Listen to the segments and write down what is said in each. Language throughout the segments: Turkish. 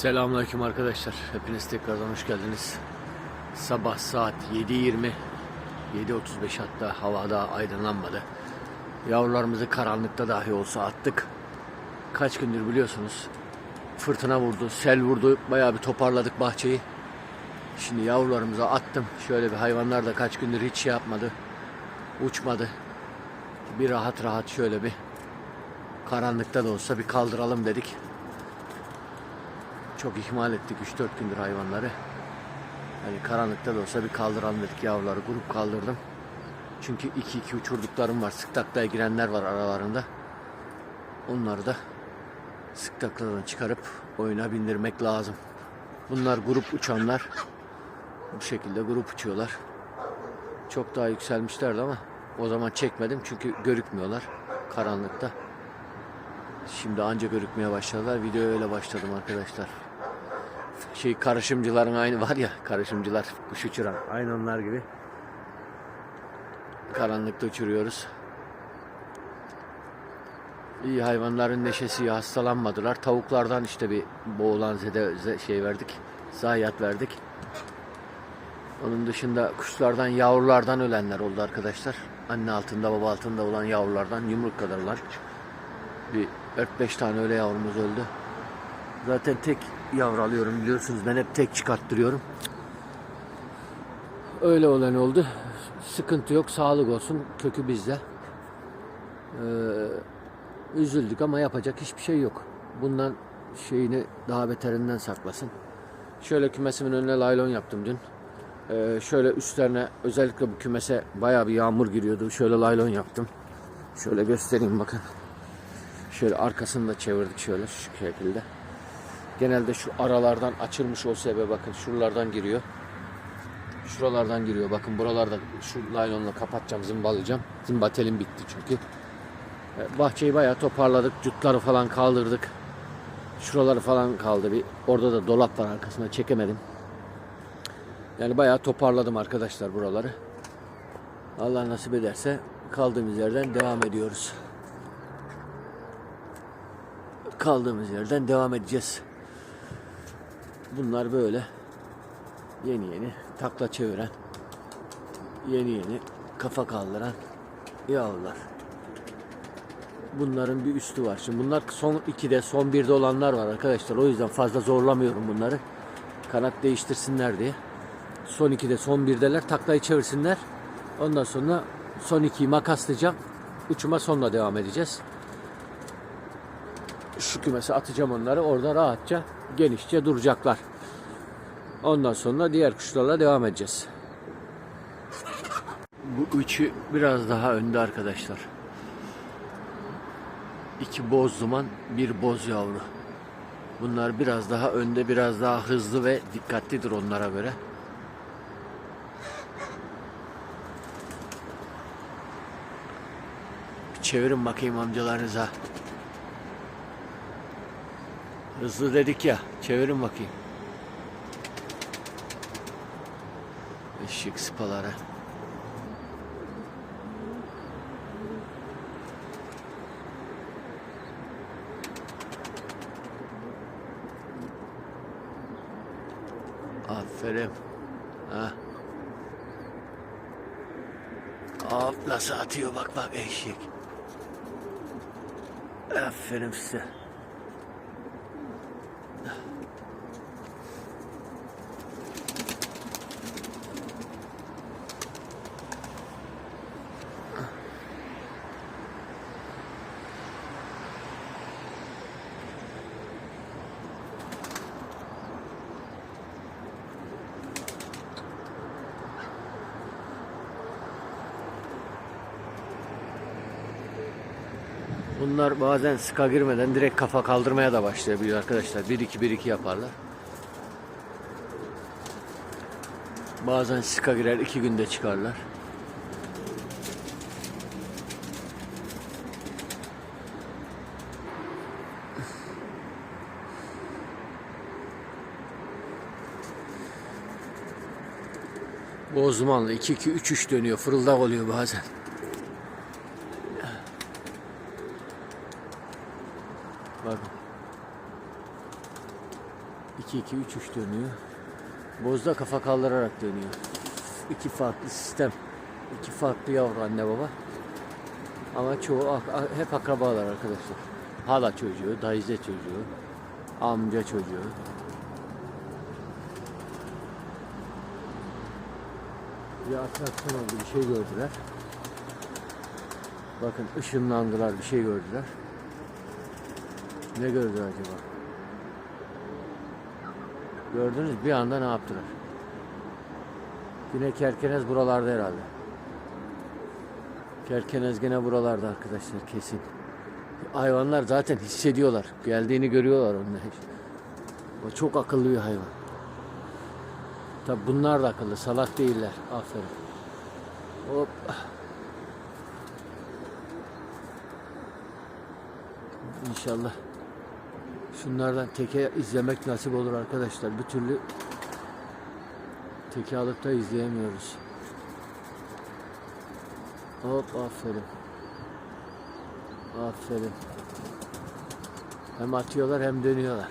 Selamünaleyküm arkadaşlar. Hepiniz tekrardan hoş geldiniz. Sabah saat 7.20 7.35 hatta havada aydınlanmadı. Yavrularımızı karanlıkta dahi olsa attık. Kaç gündür biliyorsunuz fırtına vurdu, sel vurdu. Bayağı bir toparladık bahçeyi. Şimdi yavrularımıza attım. Şöyle bir hayvanlar da kaç gündür hiç şey yapmadı. Uçmadı. Bir rahat rahat şöyle bir karanlıkta da olsa bir kaldıralım dedik. Çok ihmal ettik 3-4 gündür hayvanları. Hani karanlıkta da olsa bir kaldıralım dedik yavruları grup kaldırdım. Çünkü 2-2 uçurduklarım var. Sık taklaya girenler var aralarında. Onları da sık takladan çıkarıp oyuna bindirmek lazım. Bunlar grup uçanlar. Bu şekilde grup uçuyorlar. Çok daha yükselmişlerdi ama o zaman çekmedim çünkü görükmüyorlar karanlıkta. Şimdi anca görükmeye başladılar. Videoya öyle başladım arkadaşlar. Şey karışımcıların aynı var ya karışımcılar kuş uçuran aynı onlar gibi. Karanlıkta uçuruyoruz. İyi hayvanların neşesi hastalanmadılar. Tavuklardan işte bir boğulan zede ze- şey verdik. Zayiat verdik. Onun dışında kuşlardan yavrulardan ölenler oldu arkadaşlar. Anne altında baba altında olan yavrulardan yumruk kadarlar. Bir 4-5 tane öyle yavrumuz öldü. Zaten tek yavru alıyorum biliyorsunuz. Ben hep tek çıkarttırıyorum. Öyle olan oldu. Sıkıntı yok. Sağlık olsun. Kökü bizde. Ee, üzüldük ama yapacak hiçbir şey yok. Bundan şeyini daha beterinden saklasın. Şöyle kümesimin önüne laylon yaptım dün. Ee, şöyle üstlerine özellikle bu kümese bayağı bir yağmur giriyordu. Şöyle laylon yaptım. Şöyle göstereyim bakın. Şöyle arkasını da çevirdik şöyle şu şekilde. Genelde şu aralardan açılmış olsa eve bakın şuralardan giriyor. Şuralardan giriyor. Bakın buralarda şu laylonla kapatacağım, zımbalayacağım. Zimbatelim bitti çünkü. E, Bahçeyi bayağı toparladık. Cutları falan kaldırdık. Şuraları falan kaldı bir. Orada da dolap var arkasına çekemedim. Yani bayağı toparladım arkadaşlar buraları. Allah nasip ederse kaldığımız yerden devam ediyoruz. Kaldığımız yerden devam edeceğiz. Bunlar böyle yeni yeni takla çeviren, yeni yeni kafa kaldıran yavrular. Bunların bir üstü var. Şimdi bunlar son 2'de, son 1'de olanlar var arkadaşlar. O yüzden fazla zorlamıyorum bunları. Kanat değiştirsinler diye. Son 2'de, son 1'deler. Taklayı çevirsinler. Ondan sonra son 2'yi makaslayacağım. Uçuma sonla devam edeceğiz. Şu kümese atacağım onları. Orada rahatça, genişçe duracaklar. Ondan sonra diğer kuşlarla devam edeceğiz. Bu üçü biraz daha önde arkadaşlar. İki boz duman, bir boz yavru. Bunlar biraz daha önde, biraz daha hızlı ve dikkatlidir onlara göre. Bir çevirin bakayım amcalarınıza. Hızlı dedik ya, çevirin bakayım. Işık sıpaları. Aferin. Ha. Hop nasıl atıyor bak bak eşek. Aferin size. Bunlar bazen sıka girmeden direkt kafa kaldırmaya da başlayabiliyor arkadaşlar. 1-2-1-2 yaparlar. Bazen sıka girer, iki günde çıkarlar. Bozmanlı 2-2-3-3 dönüyor. Fırıldak oluyor bazen. Bakın. 2-2-3-3 dönüyor. Bozda kafa kaldırarak dönüyor. İki farklı sistem. İki farklı yavru anne baba. Ama çoğu hep akrabalar arkadaşlar. Hala çocuğu, dayıze çocuğu, amca çocuğu. Bir atraksiyon oldu, bir şey gördüler. Bakın ışınlandılar, bir şey gördüler. Ne gördüler acaba? Gördünüz bir anda ne yaptılar? Yine kerkenez buralarda herhalde. Kerkenez gene buralarda arkadaşlar kesin. Hayvanlar zaten hissediyorlar. Geldiğini görüyorlar onlar. O çok akıllı bir hayvan. Tabi bunlar da akıllı. Salak değiller. Aferin. Hop. İnşallah şunlardan teke izlemek nasip olur arkadaşlar. Bir türlü teke alıp da izleyemiyoruz. Hop aferin. Aferin. Hem atıyorlar hem dönüyorlar.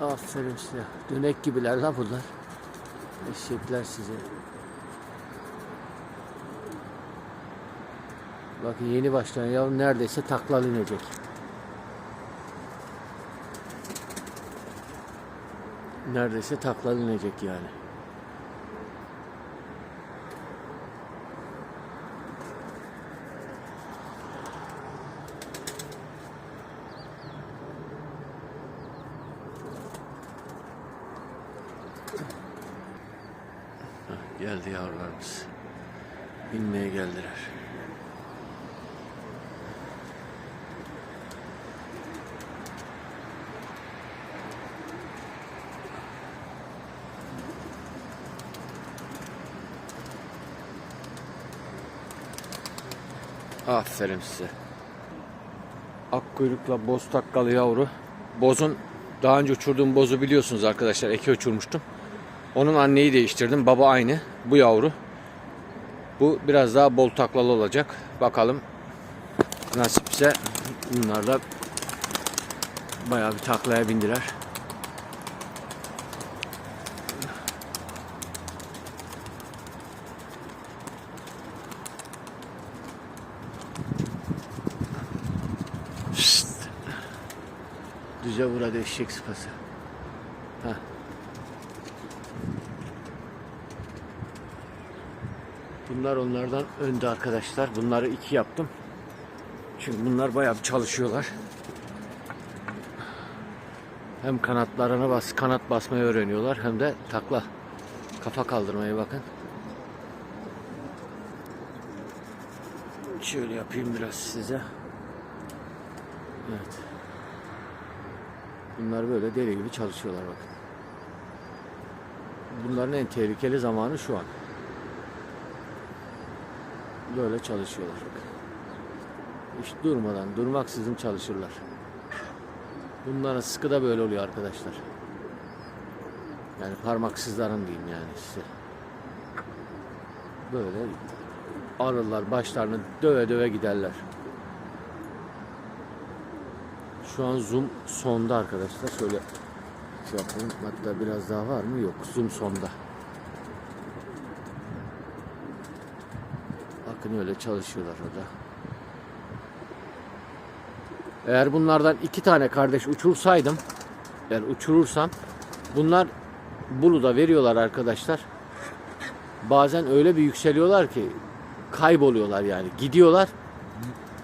Aferin size. Dönek gibiler lan bunlar. Eşekler size. Bakın yeni başlayan yavru neredeyse taklalı inecek. Neredeyse taklalı inecek yani. Geldi yavrularımız. Binmeye geldiler. Aferin size. Akkuyrukla boz takkalı yavru. Bozun daha önce uçurduğum bozu biliyorsunuz arkadaşlar. Eke uçurmuştum. Onun anneyi değiştirdim. Baba aynı. Bu yavru. Bu biraz daha bol taklalı olacak. Bakalım nasipse bunlar da bayağı bir taklaya bindiler. Düze vuradı eşek sıpası. Heh. Bunlar onlardan önde arkadaşlar. Bunları iki yaptım. Çünkü bunlar bayağı bir çalışıyorlar. Hem kanatlarına bas, kanat basmayı öğreniyorlar hem de takla kafa kaldırmayı bakın. Şöyle yapayım biraz size. Evet. Bunlar böyle deli gibi çalışıyorlar bakın. Bunların en tehlikeli zamanı şu an. Böyle çalışıyorlar. Hiç durmadan, durmaksızın çalışırlar. Bunların sıkı da böyle oluyor arkadaşlar. Yani parmaksızların diyeyim yani size. Böyle arılar başlarını döve döve giderler. Şu an zoom sonda arkadaşlar. Şöyle şey yapalım. Hatta biraz daha var mı? Yok. Zoom sonda. Bakın öyle çalışıyorlar orada. Eğer bunlardan iki tane kardeş uçursaydım, yani uçurursam bunlar Bulu'da veriyorlar arkadaşlar. Bazen öyle bir yükseliyorlar ki kayboluyorlar yani. Gidiyorlar.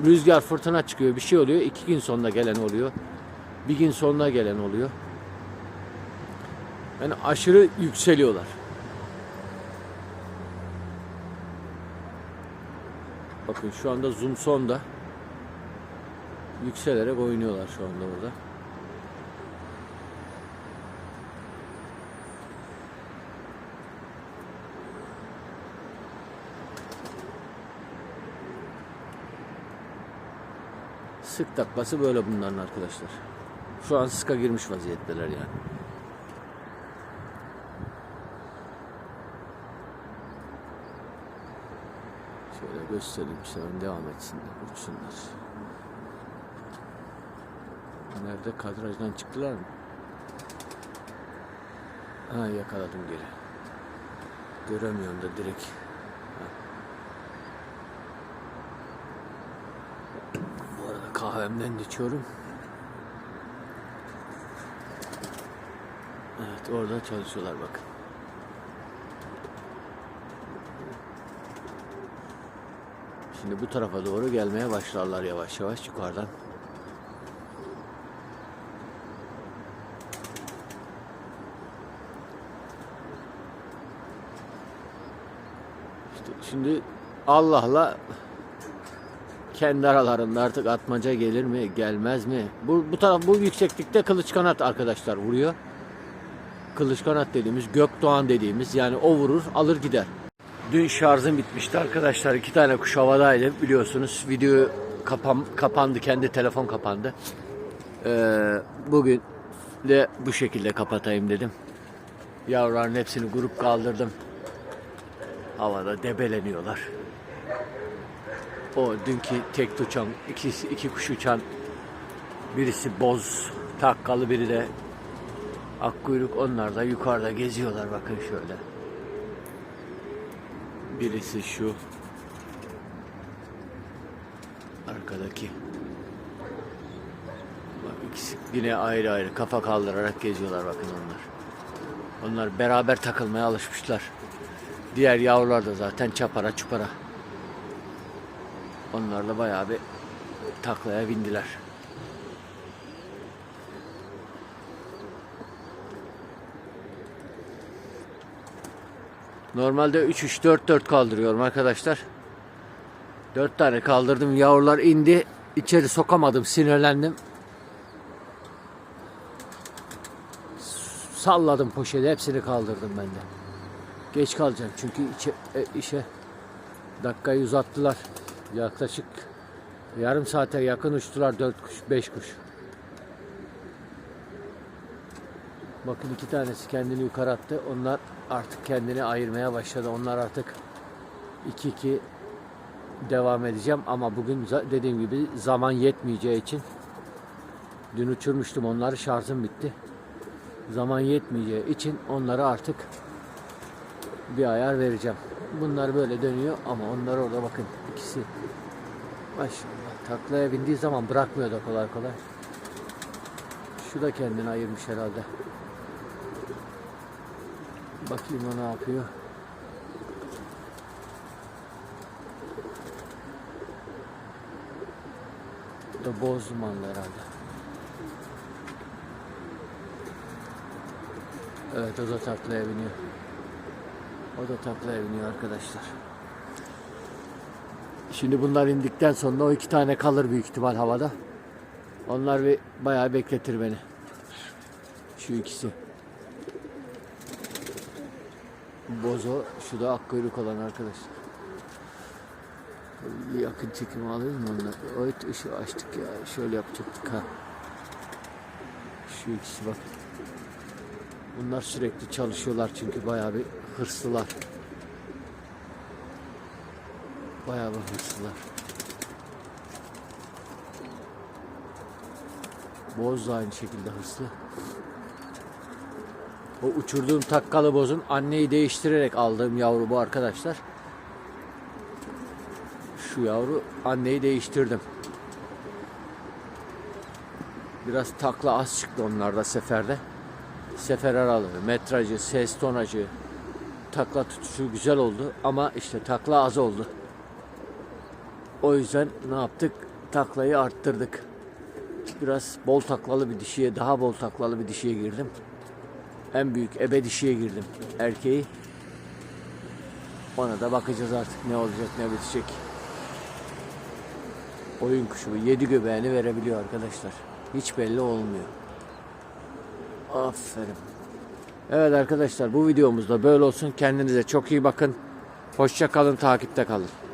Rüzgar fırtına çıkıyor bir şey oluyor. iki gün sonunda gelen oluyor. Bir gün sonuna gelen oluyor. Yani aşırı yükseliyorlar. Bakın şu anda zoom sonda. Yükselerek oynuyorlar şu anda orada. Sık taklası böyle bunların arkadaşlar. Şu an sıka girmiş vaziyetteler yani. Şöyle göstereyim size devam etsinler, uçsunlar. Nerede kadrajdan çıktılar mı? Ha yakaladım geri. Göremiyorum da direkt. Ha. De içiyorum. Evet orada çalışıyorlar bakın. Şimdi bu tarafa doğru gelmeye başlarlar yavaş yavaş yukarıdan. İşte şimdi Allah'la kendi aralarında artık atmaca gelir mi gelmez mi? Bu, bu taraf bu yükseklikte kılıç kanat arkadaşlar vuruyor. Kılıç kanat dediğimiz Gökdoğan dediğimiz yani o vurur alır gider. Dün şarjım bitmişti arkadaşlar. iki tane kuş havadaydı biliyorsunuz. Video kapan, kapandı. Kendi telefon kapandı. Ee, bugün de bu şekilde kapatayım dedim. Yavruların hepsini grup kaldırdım. Havada debeleniyorlar. O dünkü tek uçan, ikisi, iki kuş uçan birisi boz takkalı biri de akkuyruk onlar da yukarıda geziyorlar bakın şöyle. Birisi şu. Arkadaki. Bak ikisi yine ayrı ayrı kafa kaldırarak geziyorlar bakın onlar. Onlar beraber takılmaya alışmışlar. Diğer yavrular da zaten çapara çupara. Onlar da bayağı bir taklaya bindiler. Normalde 3-3-4-4 kaldırıyorum arkadaşlar. 4 tane kaldırdım. Yavrular indi. İçeri sokamadım. Sinirlendim. Salladım poşeti. Hepsini kaldırdım ben de. Geç kalacağım çünkü içe, e, işe dakikayı uzattılar. Yaklaşık yarım saate yakın uçtular. 4 kuş, 5 kuş. Bakın iki tanesi kendini yukarı attı. Onlar artık kendini ayırmaya başladı. Onlar artık 2-2 devam edeceğim ama bugün dediğim gibi zaman yetmeyeceği için dün uçurmuştum onları şarjım bitti. Zaman yetmeyeceği için onları artık bir ayar vereceğim. Bunlar böyle dönüyor ama onlar orada bakın ikisi maşallah taklaya bindiği zaman bırakmıyor da kolay kolay. Şu da kendini ayırmış herhalde. Bakayım o ne yapıyor. Bu da boz dumanlı herhalde. Evet o da taklaya biniyor. O da taklaya biniyor arkadaşlar. Şimdi bunlar indikten sonra o iki tane kalır büyük ihtimal havada. Onlar bir bayağı bekletir beni. Şu ikisi. Bozo, şu da akkuyruk olan arkadaşlar. Bir yakın çekim alırız mı onlar? Evet ışığı açtık ya. Şöyle yapacaktık ha. Şu ikisi bak. Bunlar sürekli çalışıyorlar çünkü bayağı bir hırslılar. Bayağı hırslılar. Boz da aynı şekilde hırslı. O uçurduğum takkalı bozun anneyi değiştirerek aldığım yavru bu arkadaşlar. Şu yavru anneyi değiştirdim. Biraz takla az çıktı onlarda seferde. Sefer aralığı, metrajı, ses tonajı, takla tutuşu güzel oldu ama işte takla az oldu. O yüzden ne yaptık? Taklayı arttırdık. Biraz bol taklalı bir dişiye, daha bol taklalı bir dişiye girdim. En büyük ebe dişiye girdim. Erkeği. Ona da bakacağız artık ne olacak ne bitecek. Oyun kuşu. Yedi göbeğini verebiliyor arkadaşlar. Hiç belli olmuyor. Aferin. Evet arkadaşlar bu videomuzda böyle olsun. Kendinize çok iyi bakın. Hoşça kalın, takipte kalın.